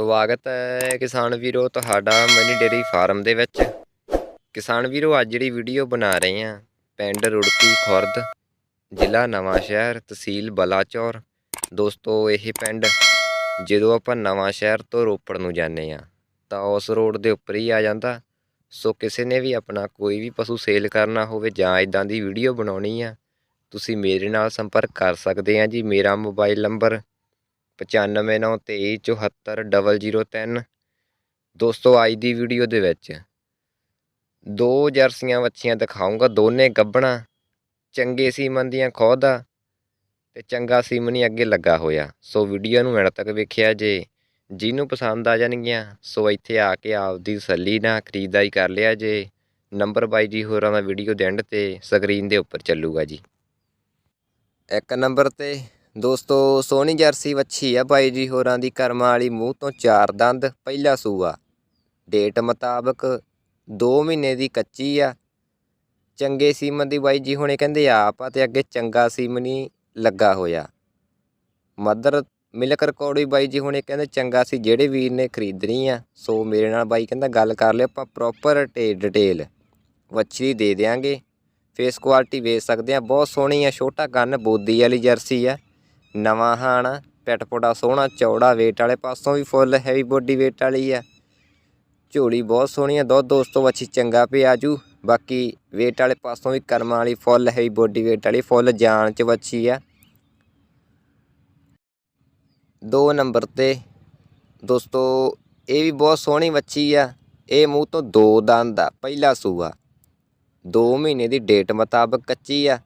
ਸਵਾਗਤ ਹੈ ਕਿਸਾਨ ਵੀਰੋ ਤੁਹਾਡਾ ਮਨੀ ਡੇਰੀ ਫਾਰਮ ਦੇ ਵਿੱਚ। ਕਿਸਾਨ ਵੀਰੋ, ਅੱਜ ਜਿਹੜੀ ਵੀਡੀਓ ਬਣਾ ਰਹੇ ਹਾਂ, ਪਿੰਡ ਰੁੜਕੀ ਖੁਰਦ, ਜ਼ਿਲ੍ਹਾ ਨਵਾਂ ਸ਼ਹਿਰ, ਤਹਿਸੀਲ ਬਲਾਚੌਰ। ਦੋਸਤੋ, ਇਹ ਪਿੰਡ ਜਦੋਂ ਆਪਾਂ ਨਵਾਂ ਸ਼ਹਿਰ ਤੋਂ ਰੋਪੜ ਨੂੰ ਜਾਂਦੇ ਆ ਤਾਂ ਉਸ ਰੋਡ ਦੇ ਉੱਪਰ ਹੀ ਆ ਜਾਂਦਾ। ਸੋ ਕਿਸੇ ਨੇ ਵੀ ਆਪਣਾ ਕੋਈ ਵੀ ਪਸ਼ੂ ਸੇਲ ਕਰਨਾ ਹੋਵੇ ਜਾਂ ਇਦਾਂ ਦੀ ਵੀਡੀਓ ਬਣਾਉਣੀ ਆ, ਤੁਸੀਂ ਮੇਰੇ ਨਾਲ ਸੰਪਰਕ ਕਰ ਸਕਦੇ ਆ ਜੀ। ਮੇਰਾ ਮੋਬਾਈਲ ਨੰਬਰ 9593274003 ਦੋਸਤੋ, ਅੱਜ ਦੀ ਵੀਡੀਓ ਦੇ ਵਿੱਚ ਦੋ ਜਰਸੀਆਂ ਵੱਛੀਆਂ ਦਿਖਾਉਂਗਾ ਦੋਨੇ ਗੱਬਣਾ ਚੰਗੇ ਸੀਮਨ ਦੀਆਂ ਖੁਦ ਆ ਤੇ ਚੰਗਾ ਸੀਮਨ ਹੀ ਅੱਗੇ ਲੱਗਾ ਹੋਇਆ। ਸੋ ਵੀਡੀਓ ਨੂੰ ਐਡ ਤੱਕ ਵੇਖਿਆ ਜੇ ਜਿਹਨੂੰ ਪਸੰਦ ਆ ਜਾਣਗੀਆਂ, ਸੋ ਇੱਥੇ ਆ ਕੇ ਆਪਦੀ ਤਸੱਲੀ ਨਾਲ ਖਰੀਦਦਾਰੀ ਕਰ ਲਿਆ ਜੇ। ਨੰਬਰ ਬਾਈ ਜੀ ਹੋਰਾਂ ਦਾ ਵੀਡੀਓ ਦੇ ਐਂਡ ਤੇ ਸਕਰੀਨ ਦੇ ਉੱਪਰ ਚੱਲੂਗਾ ਜੀ। ਇੱਕ ਨੰਬਰ ਤੇ ਦੋਸਤੋ, ਸੋਹਣੀ ਜਰਸੀ ਵੱਛੀ ਆ ਬਾਈ ਜੀ, ਹੋਰਾਂ ਦੀ ਕਰਮਾਂ ਵਾਲੀ ਮੂੰਹ ਤੋਂ ਚਾਰ ਦੰਦ, ਪਹਿਲਾ ਸੂਆ। ਡੇਟ ਮੁਤਾਬਕ 2 ਮਹੀਨੇ ਦੀ ਕੱਚੀ ਆ। ਚੰਗੇ ਸੀਮਨ ਦੀ ਬਾਈ ਜੀ ਹੁਣੇ ਕਹਿੰਦੇ ਆਪ ਆ ਤੇ ਅੱਗੇ ਚੰਗਾ ਸੀਮਨੀ ਲੱਗਾ ਹੋਇਆ। ਮਦਰ ਮਿਲਕ ਰਿਕਾਰਡ ਵੀ ਬਾਈ ਜੀ ਹੁਣੇ ਕਹਿੰਦੇ ਚੰਗਾ ਸੀ, ਜਿਹੜੇ ਵੀਰ ਨੇ ਖਰੀਦਣੀ ਆ। ਸੋ ਮੇਰੇ ਨਾਲ ਬਾਈ ਕਹਿੰਦਾ ਗੱਲ ਕਰ ਲਿਓ, ਆਪਾਂ ਪ੍ਰੋਪਰ ਡਿਟੇਲ ਵੱਛੀ ਦੇ ਦਿਆਂਗੇ। ਫੇਸ ਕੁਆਲਿਟੀ ਵੇਚ ਸਕਦੇ ਆ, ਬਹੁਤ ਸੋਹਣੀ ਆ, ਛੋਟਾ ਗੰਨ ਬੋਦੀ ਵਾਲੀ ਜਰਸੀ ਆ। ਨਵਾਂ ਹਾਣ, ਪਿੱਠ ਪੋੜਾ ਸੋਹਣਾ, ਚੌੜਾ weight ਵਾਲੇ ਪਾਸੋਂ ਵੀ ਫੁੱਲ ਹੈਵੀ ਬੋਡੀ weight ਵਾਲੀ ਆ। ਝੋਲੀ ਬਹੁਤ ਸੋਹਣੀ ਆ, ਦੁੱਧ ਦੋਸਤੋ ਵੱਛੀ ਚੰਗਾ ਪਿਆ ਜੂ। ਬਾਕੀ weight ਵਾਲੇ ਪਾਸੋਂ ਵੀ ਕਰਮਾਂ ਵਾਲੀ ਫੁੱਲ ਹੈਵੀ ਬੋਡੀ weight ਵਾਲੀ ਫੁੱਲ ਜਾਨ ਚ ਵੱਛੀ ਆ। ਦੋ ਨੰਬਰ ਤੇ ਦੋਸਤੋ, ਇਹ ਵੀ ਬਹੁਤ ਸੋਹਣੀ ਵੱਛੀ ਆ। ਇਹ ਮੂੰਹ ਤੋਂ ਦੋ ਦੰਦ ਆ, ਪਹਿਲਾ ਸੂਆ। 2 ਮਹੀਨੇ ਦੀ ਡੇਟ ਮੁਤਾਬਕ ਕੱਚੀ ਆ।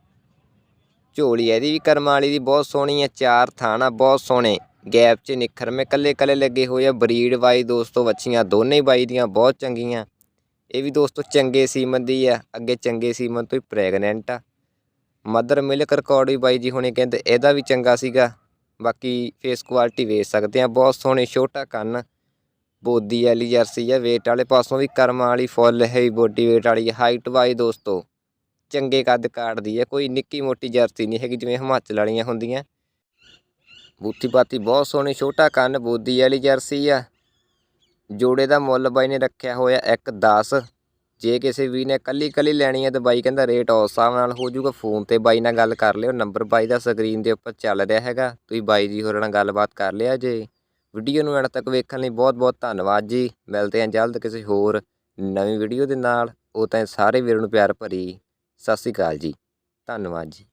ਝੋਲੀ ਇਹਦੀ ਵੀ ਕਰਮ ਵਾਲੀ ਦੀ ਬਹੁਤ ਸੋਹਣੀ ਆ ਚਾਰ ਥਾਣਾ ਬਹੁਤ ਸੋਹਣੇ। ਗੈਪ 'ਚ ਨਿਖਰ ਨਿਖਰਮੇ ਕੱਲੇ ਕੱਲੇ ਲੱਗੇ ਹੋਏ ਆ, ਬਰੀਡ ਵਾਈ ਦੋਸਤੋ ਵੱਛੀਆਂ, ਦੋਨੇ ਬਾਈ ਦੀਆਂ ਬਹੁਤ ਚੰਗੀਆਂ। ਇਹ ਵੀ ਦੋਸਤੋ ਚੰਗੇ ਸੀਮਨ ਦੀ ਆ, ਅੱਗੇ ਚੰਗੇ ਸੀਮਨ ਤੋਂ ਹੀ ਪ੍ਰੈਗਨੈਂਟ ਆ। ਮਦਰ ਮਿਲਕ ਰਿਕਾਰਡ ਵੀ ਬਾਈ ਜੀ ਹੁਣੇ ਕਹਿੰਦੇ, ਇਹਦਾ ਵੀ ਚੰਗਾ ਸੀਗਾ। ਬਾਕੀ ਫੇਸ ਕੁਆਲਿਟੀ ਵੇਚ ਸਕਦੇ ਆ, ਬਹੁਤ ਸੋਹਣੇ, ਛੋਟਾ ਕੰਨ। ਬੋਦੀ ਵਾਲੀ ਜਰਸੀ ਆ, weight ਵਾਲੇ ਪਾਸੋਂ ਵੀ ਕਰਮਾਂ ਵਾਲੀ ਫੁੱਲ ਹੈ ਬੋਡੀ weight ਵਾਲੀ ਹਾਈਟ ਵਾਈ ਦੋਸਤੋ। ਚੰਗੇ ਕੱਦ ਕਾਟਦੀ ਹੈ, ਕੋਈ ਨਿੱਕੀ ਮੋਟੀ ਜਰਸੀ ਨਹੀਂ ਹੈਗੀ, ਜਿਵੇਂ ਹਿਮਾਚਲ ਵਾਲੀਆਂ ਹੁੰਦੀਆਂ। ਬੂਥੀ ਪਾਤੀ ਬਹੁਤ ਸੋਹਣੀ, ਛੋਟਾ ਕੰਨ, ਬੋਦੀ ਵਾਲੀ ਜਰਸੀ ਆ। ਜੋੜੇ ਦਾ ਮੁੱਲ ਬਾਈ ਨੇ ਰੱਖਿਆ ਹੋਇਆ 1.10 ਜੇ ਕਿਸੇ ਵੀ ਨੇ ਕੱਲੀ ਕੱਲੀ ਲੈਣੀ ਹੈ ਤਾਂ ਬਾਈ ਕਹਿੰਦਾ ਰੇਟ ਉਸ ਹਿਸਾਬ ਨਾਲ ਹੋ ਜਾਊਗਾ। ਫੋਨ ਤੇ ਬਾਈ ਨਾਲ ਗੱਲ ਕਰ ਲਿਓ, ਨੰਬਰ ਬਾਈ ਦਾ ਸਕਰੀਨ ਦੇ ਉੱਪਰ ਚੱਲ ਰਿਹਾ ਹੈਗਾ। ਤੁਸੀਂ ਬਾਈ ਜੀ ਹੋਰਾਂ ਨਾਲ ਗੱਲਬਾਤ ਕਰ ਲਿਆ ਜੇ। ਵੀਡੀਓ ਨੂੰ ਐਡ ਤੱਕ ਵੇਖਣ ਲਈ ਬਹੁਤ ਬਹੁਤ ਧੰਨਵਾਦ ਜੀ। ਮਿਲਦੇ ਹਾਂ ਜਲਦ ਕਿਸੇ ਹੋਰ ਨਵੀਂ ਵੀਡੀਓ ਦੇ ਨਾਲ। ਉਹ ਤਾਂ ਸਾਰੇ ਵੀਰਾਂ ਨੂੰ ਪਿਆਰ ਭਰੀ। ਸਤਿ ਸ਼੍ਰੀ ਅਕਾਲ ਜੀ। ਧੰਨਵਾਦ ਜੀ।